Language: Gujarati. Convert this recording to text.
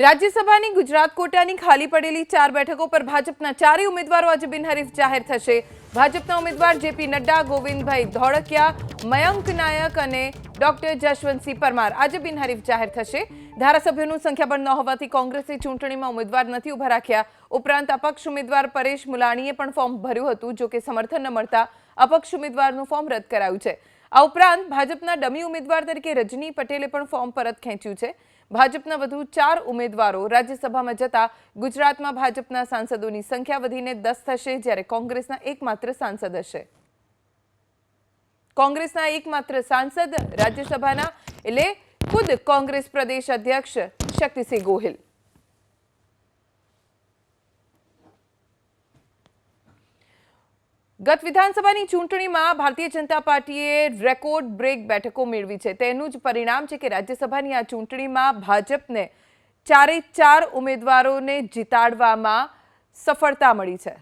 રાજ્યસભાની ગુજરાત કોટાની ખાલી પડેલી ચાર બેઠકો પર ભાજપના ચારેય ઉમેદવારો આજે બિનહરીફ જાહેર થશે. ભાજપના ઉમેદવાર જેપી નડ્ડા, ગોવિંદભાઈ ધોળકિયા, મયંક નાયક અને ડોક્ટર જશવંતસિંહ પરમાર આજે બિનહરીફ જાહેર થશે. ધારાસભ્યોનું સંખ્યાબળ ન હોવાથી કોંગ્રેસે ચૂંટણીમાં ઉમેદવાર નથી ઊભા રાખ્યા. ઉપરાંત અપક્ષ ઉમેદવાર પરેશ મુલાણીએ પણ ફોર્મ ભર્યું હતું જો કે સમર્થન ન મળતા અપક્ષ ઉમેદવારનું ફોર્મ રદ કરાયું છે. આ ઉપરાંત ભાજપના ડમી ઉમેદવાર તરીકે રજની પટેલે પણ ફોર્મ પરત ખેંચ્યું છે. ભાજપના વધુ ચાર ઉમેદવારો રાજ્યસભામાં જતા ગુજરાતમાં ભાજપના સાંસદોની સંખ્યા વધીને દસ થશે, જ્યારે કોંગ્રેસના એકમાત્ર સાંસદ હશે. કોંગ્રેસના એકમાત્ર સાંસદ રાજ્યસભાના એટલે ખુદ કોંગ્રેસ પ્રદેશ અધ્યક્ષ શક્તિસિંહ ગોહિલ. ગત વિધાનસભાની ચૂંટણીમાં ભારતીય જનતા પાર્ટીએ રેકોર્ડ બ્રેક બેઠકો મેળવી છે. તેનું જ પરિણામ છે કે રાજ્યસભાની આ ચૂંટણીમાં ભાજપને ચારે ચાર ઉમેદવારોને જીતાડવામાં સફળતા મળી છે.